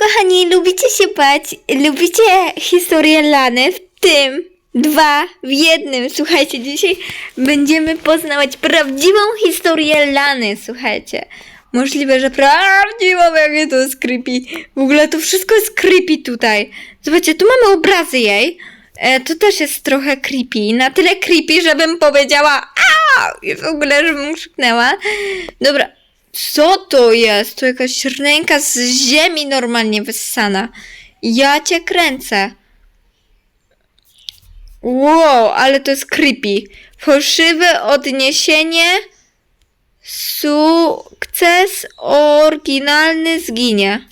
Kochani, lubicie się bać, lubicie historię Lany, w tym dwa w jednym. Słuchajcie, dzisiaj będziemy poznawać prawdziwą historię Lany, słuchajcie. Możliwe, że prawdziwą, jakie to jest creepy. W ogóle to wszystko jest creepy tutaj. Zobaczcie, tu mamy obrazy jej. E, to też jest trochę creepy. Na tyle creepy, żebym powiedziała a I w ogóle, żebym krzyknęła. Dobra, co to jest? To jakaś ręka z ziemi normalnie wyssana. Ja cię kręcę. Wow, ale to jest creepy. Fałszywe odniesienie. Sukces oryginalny zginie.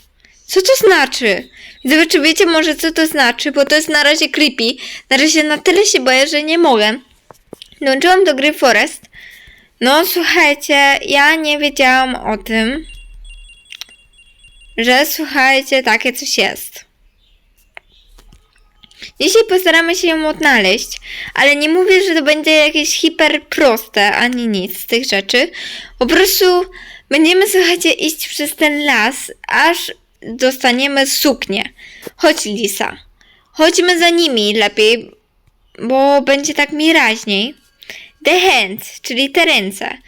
Co to znaczy? Widzowie, czy wiecie może co to znaczy? Bo to jest na razie creepy. Na razie na tyle się boję, że nie mogę. Dołączyłam do gry Forest. No słuchajcie, ja nie wiedziałam o tym, że słuchajcie, takie coś jest. Dzisiaj postaramy się ją odnaleźć, ale nie mówię, że to będzie jakieś hiper proste, ani nic z tych rzeczy. Po prostu będziemy, słuchajcie, iść przez ten las, aż dostaniemy suknię. Chodź, Lisa. Chodźmy za nimi lepiej, bo będzie tak mi raźniej. The hands, czyli te ręce.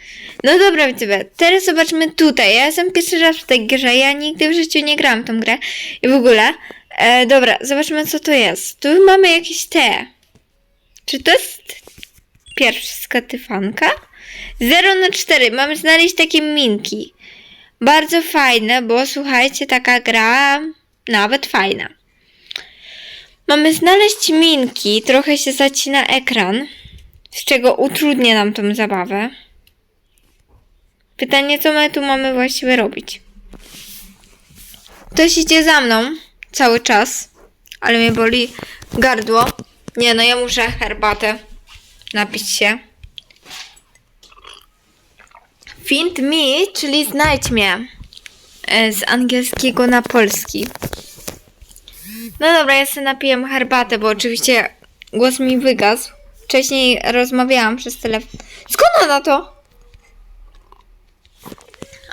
No dobra, widzowie, teraz zobaczmy tutaj. Ja jestem pierwszy raz w tej grze, ja nigdy w życiu nie grałam w tą grę. I w ogóle, e, dobra, zobaczmy co to jest. Tu mamy jakieś te. Czy to jest pierwsza tyfanka? 0 na 4. Mamy znaleźć takie minki. Bardzo fajne, bo słuchajcie, taka gra nawet fajna. Mamy znaleźć minki, trochę się zacina ekran, z czego utrudnia nam tą zabawę. Pytanie, co my tu mamy właściwie robić? Ktoś idzie za mną cały czas, ale mnie boli gardło. Nie, no ja muszę herbatę napić się. Find me, czyli znajdź mnie. E, Z angielskiego na polski. No dobra, ja sobie napiję herbatę, bo oczywiście głos mi wygasł. Wcześniej rozmawiałam przez telefon. Skąd ona to?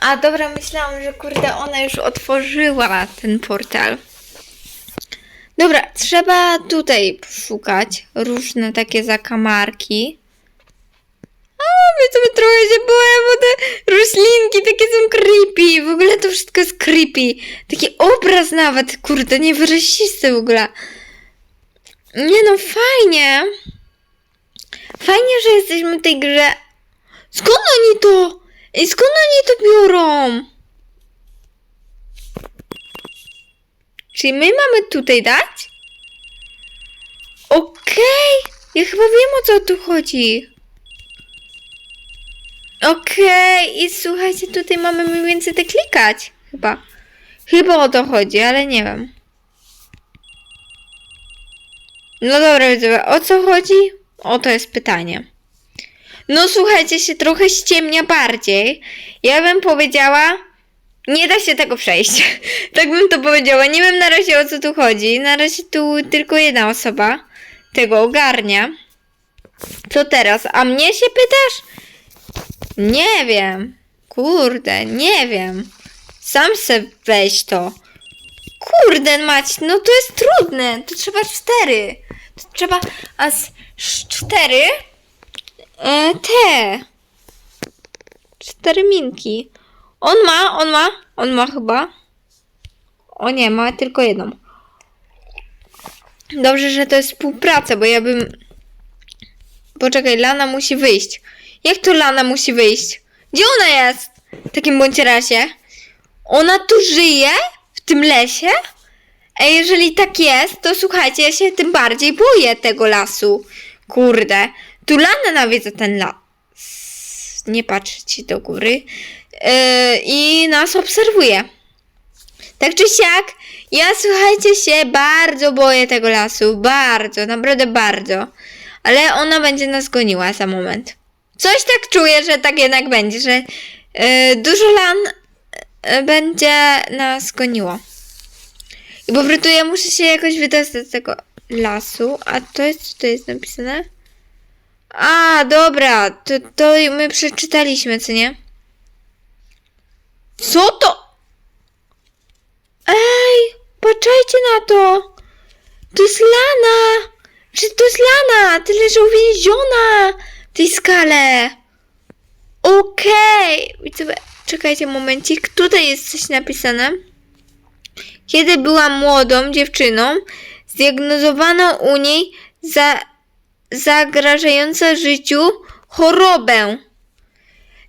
A dobra, myślałam, że kurde, ona już otworzyła ten portal. Dobra, trzeba tutaj poszukać różne takie zakamarki. A, my sobie trochę się boję, bo te roślinki takie są creepy. W ogóle to wszystko jest creepy. Taki obraz nawet, kurde, niewyrazisty w ogóle. Nie no, fajnie. Fajnie, że jesteśmy w tej grze. Skąd oni to? Skąd oni to biorą? Czyli my mamy tutaj dać? Okej. Ja chyba wiem o co tu chodzi. Okej, i słuchajcie, tutaj mamy mniej więcej te klikać. Chyba. Chyba o to chodzi, ale nie wiem. No dobra, widzowie, o co chodzi? O to jest pytanie. No słuchajcie, się trochę ściemnia bardziej. Ja bym powiedziała, nie da się tego przejść. tak bym to powiedziała. Nie wiem na razie o co tu chodzi. Na razie tu tylko jedna osoba tego ogarnia. Co teraz? A mnie się pytasz? Nie wiem. Kurde, nie wiem. Sam se weź to. Kurde mać, no to jest trudne. To trzeba cztery. To trzeba a z cztery e, te. Cztery minki. On ma, on ma, on ma chyba. O nie, ma tylko jedną. Dobrze, że to jest współpraca, bo ja bym... Poczekaj, Lana musi wyjść. Jak to Lana musi wyjść? Gdzie ona jest? W takim bądź razie. Ona tu żyje? W tym lesie? A jeżeli tak jest, to słuchajcie, ja się tym bardziej boję tego lasu. Kurde. Tu Lana nawiedza ten las. Nie patrzcie do góry. Yy, I nas obserwuje. Tak czy siak, ja słuchajcie się, bardzo boję tego lasu. Bardzo, naprawdę bardzo. Ale ona będzie nas goniła za moment. Coś tak czuję, że tak jednak będzie, że yy, dużo lan yy, będzie nas goniło. I po prostu ja muszę się jakoś wydostać z tego lasu. A to jest, co to jest napisane? A, dobra, to, to my przeczytaliśmy, co nie? Co to? Ej! Patrzajcie na to! To jest Lana! Czy to jest Lana? Tyle, że uwięziona w tej skale. Okej. Widzowie, Czekajcie momencik. Tutaj jest coś napisane. Kiedy była młodą dziewczyną, zdiagnozowano u niej za, życiu chorobę.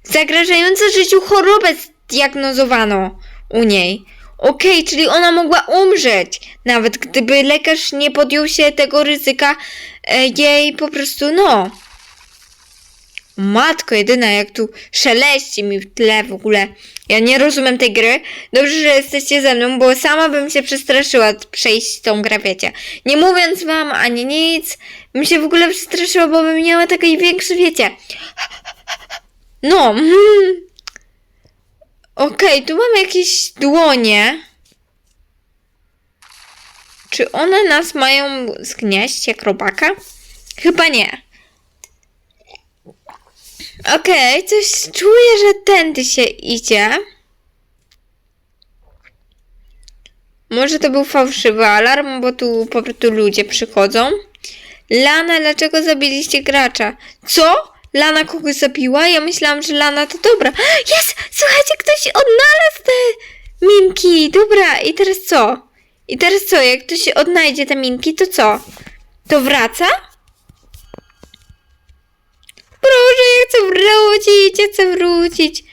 Zagrażającą życiu chorobę zdiagnozowano u niej. Okej, czyli ona mogła umrzeć, nawet gdyby lekarz nie podjął się tego ryzyka e, jej po prostu, no. Matko jedyna, jak tu szeleści mi w tle w ogóle. Ja nie rozumiem tej gry. Dobrze, że jesteście ze mną, bo sama bym się przestraszyła przejść tą grę, wiecie. Nie mówiąc wam ani nic, bym się w ogóle przestraszyła, bo bym miała taki większy, wiecie. No. mm. Okej, tu mamy jakieś dłonie. Czy one nas mają zgnieść jak robaka? Chyba nie. Okej, coś czuję, że tędy się idzie. Może to był fałszywy alarm, bo tu po prostu ludzie przychodzą. Lana, dlaczego zabiliście gracza? Co? Lana kogoś zabiła? Ja myślałam, że Lana to dobra. Jest! Słuchajcie, ktoś odnalazł te minki. Dobra, i teraz co? I teraz co? Jak ktoś odnajdzie te minki, to co? To wraca? Proszę, ja chcę wrócić, ja chcę wrócić.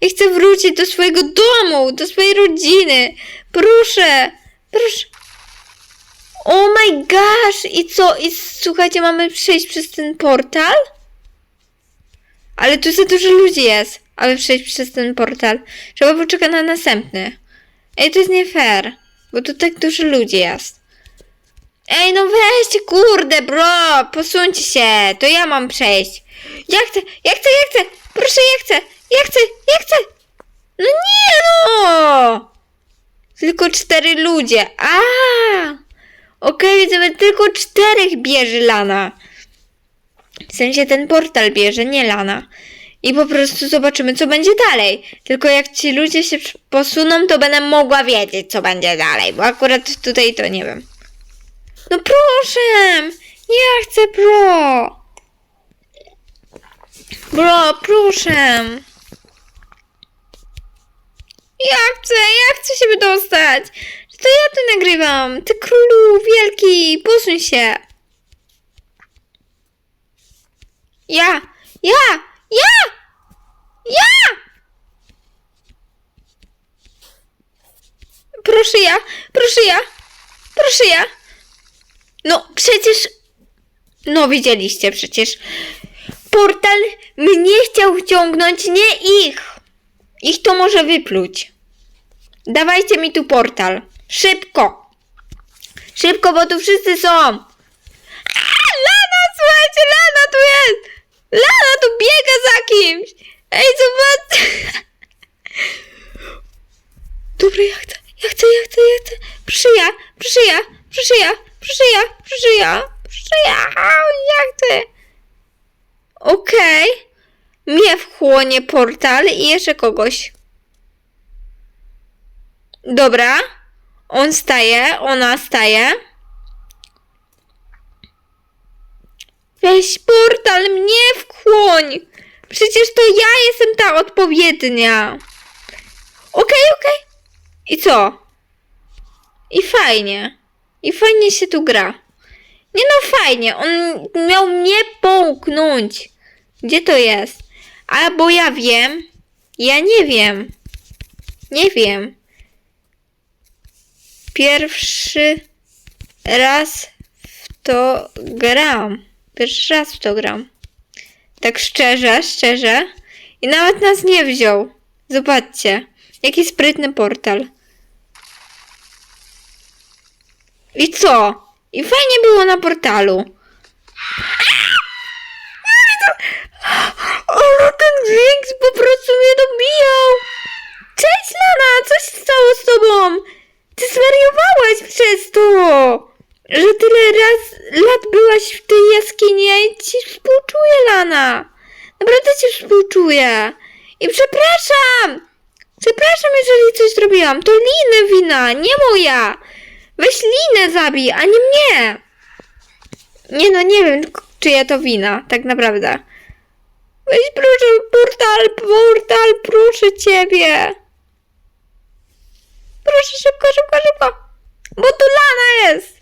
Ja chcę wrócić do swojego domu, do swojej rodziny. Proszę, proszę. Oh my gosh! I co? I słuchajcie, mamy przejść przez ten portal? Ale tu za dużo ludzi jest, aby przejść przez ten portal. Trzeba poczekać na następny. Ej, to jest nie fair, bo tu tak dużo ludzi jest. Ej, no weźcie, kurde, bro, posuńcie się, to ja mam przejść. Ja chcę, ja chcę, ja chcę, proszę, ja chcę, ja chcę, ja chcę. No nie no! Tylko cztery ludzie. A! Okej, widzimy, tylko czterech bierze Lana. W sensie ten portal bierze, nie Lana. I po prostu zobaczymy, co będzie dalej. Tylko jak ci ludzie się posuną, to będę mogła wiedzieć, co będzie dalej. Bo akurat tutaj to nie wiem. No proszę! Ja chcę pro! Bro, proszę! Ja chcę, ja chcę się wydostać! To ja tu nagrywam! Ty królu wielki, posuń się! Ja! Ja! Ja! Ja! Proszę ja! Proszę ja! Proszę ja! No przecież... No widzieliście przecież. Portal mnie chciał wciągnąć, nie ich! Ich to może wypluć. Dawajcie mi tu portal. Szybko! Szybko, bo tu wszyscy są! A, Lana, słuchajcie, Lana tu jest! Lana tu biega za kimś! Ej, zobacz! Dobra, ja chcę, ja chcę, ja chcę, ja chcę. Proszę ja, proszę ja, proszę ja, proszę ja, ja chcę. Okej. Mnie wchłonie portal i jeszcze kogoś. Dobra. On staje, ona staje. Weź portal, mnie wchłoń. Przecież to ja jestem ta odpowiednia. Okej, okej. I co? I fajnie. I fajnie się tu gra. Nie no, fajnie. On miał mnie połknąć. Gdzie to jest? A bo ja wiem. Ja nie wiem. Nie wiem. Pierwszy raz w to gram. Pierwszy raz w to gram. Tak szczerze, szczerze. I nawet nas nie wziął. Zobaczcie. Jaki sprytny portal. I co? I fajnie było na portalu. Ale ten dźwięk po prostu mnie dobijał. Cześć Lana, co się stało z tobą? Ty zwariowałaś przez to, że tyle raz lat byłaś w tej jaskini. Ja ci współczuję, Lana. Naprawdę ci współczuję. I przepraszam. Przepraszam, jeżeli coś zrobiłam. To Liny wina, nie moja. Linę zabij, a nie mnie! Nie no, nie wiem, czyja to wina, tak naprawdę. Weź proszę, portal, portal, proszę ciebie. Proszę, szybko, szybko, szybko. Bo tu Lana jest.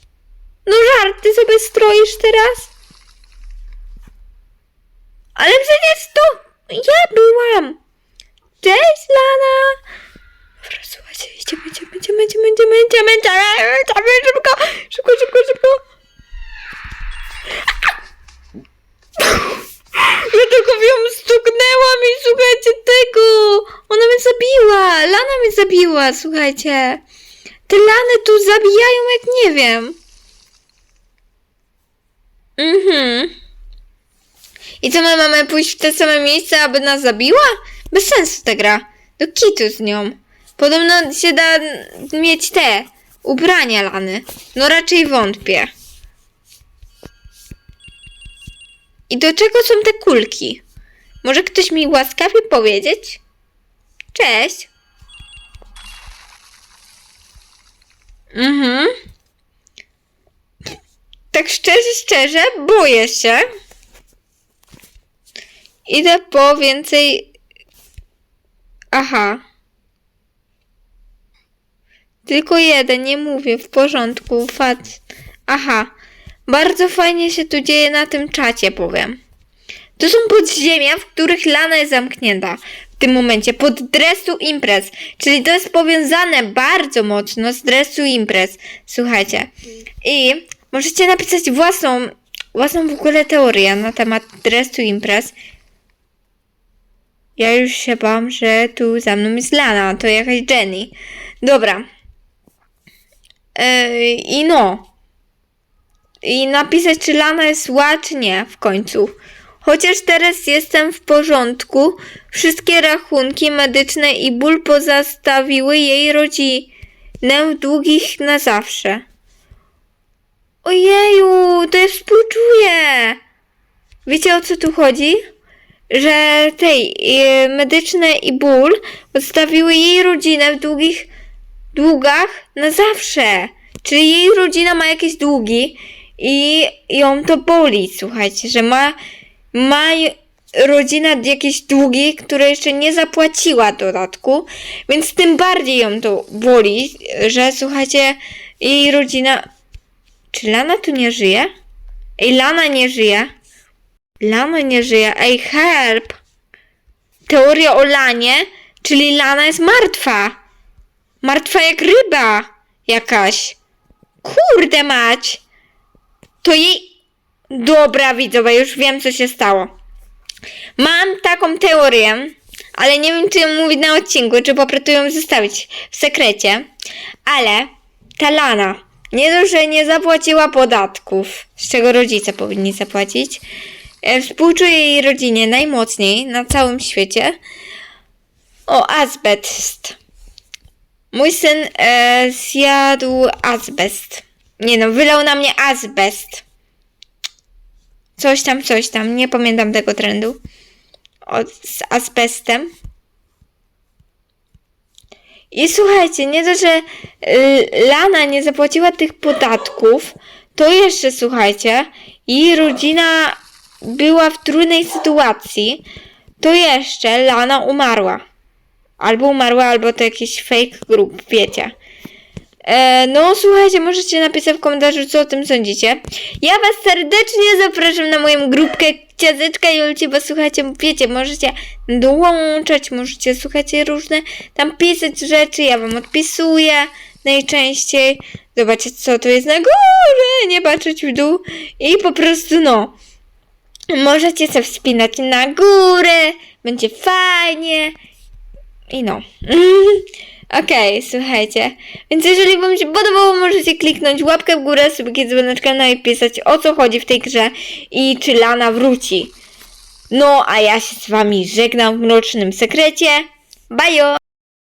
No żart, ty sobie stroisz teraz? Ale przecież to ja byłam. Cześć, Lana. Dobra, słuchajcie, idziemy, idziemy, idziemy, idziemy, idziemy, idziemy, idziemy, idziemy, szybko, szybko, szybko, szybko. Ja tylko ją stuknęłam i słuchajcie tego. Ona mnie zabiła. Lana mnie zabiła, słuchajcie. Te lany tu zabijają jak nie wiem. Mhm. I co my mamy pójść w te same miejsce, aby nas zabiła? Bez sensu ta gra. Do kitu z nią. Podobno się da mieć te ubrania lany. No raczej wątpię. I do czego są te kulki? Może ktoś mi łaskawie powiedzieć? Cześć. Mhm. Tak szczerze, szczerze, boję się. Idę po więcej. Aha. Tylko jeden, nie mówię, w porządku, fat. Aha. Bardzo fajnie się tu dzieje na tym czacie, powiem. To są podziemia, w których Lana jest zamknięta. W tym momencie pod dresu imprez. Czyli to jest powiązane bardzo mocno z dresu imprez. Słuchajcie. I możecie napisać własną, własną w ogóle teorię na temat dresu imprez. Ja już się bałam, że tu za mną jest Lana, to jakaś Jenny. Dobra. Ej, I no. I napisać, czy Lana jest zła, czy nie w końcu. Chociaż teraz jestem w porządku, wszystkie rachunki medyczne i ból pozostawiły jej rodzinę długich na zawsze. Ojeju, to ja współczuję. Wiecie o co tu chodzi? Że tej e, medyczne i ból pozostawiły jej rodzinę w długich długach na zawsze. Czyli jej rodzina ma jakieś długi i ją to boli, słuchajcie, że ma, ma rodzina jakieś długi, które jeszcze nie zapłaciła dodatku, więc tym bardziej ją to boli, że słuchajcie, jej rodzina... Czy Lana tu nie żyje? Ej, Lana nie żyje. Lana nie żyje. Ej, help! Teoria o Lanie, czyli Lana jest martwa. Martwa jak ryba jakaś. Kurde mać. To jej... Dobra widzowie, już wiem co się stało. Mam taką teorię, ale nie wiem czy ją mówić na odcinku, czy po prostu ją zostawić w sekrecie. Ale ta Lana nie dość, że nie zapłaciła podatków, z czego rodzice powinni zapłacić. E, Współczuję jej rodzinie najmocniej na całym świecie. O, azbest. Mój syn e, zjadł azbest. Nie no, wylał na mnie azbest. Coś tam, coś tam. Nie pamiętam tego trendu. Z azbestem. I słuchajcie, nie to, że y, Lana nie zapłaciła tych podatków, to jeszcze słuchajcie, jej rodzina była w trudnej sytuacji, to jeszcze Lana umarła. Albo umarła, albo to jakiś fake grup, wiecie. E, no, słuchajcie, możecie napisać w komentarzu, co o tym sądzicie. Ja was serdecznie zapraszam na moją grupkę Ciazyczka Julci, bo słuchajcie, wiecie, możecie dołączać, możecie, słuchajcie, różne tam pisać rzeczy, ja wam odpisuję najczęściej. Zobaczcie, co tu jest na górze, nie patrzeć w dół. I po prostu, no, możecie sobie wspinać na górę, będzie fajnie. I no. Okej, słuchajcie. Więc jeżeli wam się podobało, możecie kliknąć łapkę w górę, subiki dzwoneczka, no i pisać o co chodzi w tej grze i czy Lana wróci. No, a ja się z wami żegnam w mrocznym sekrecie. Bajo!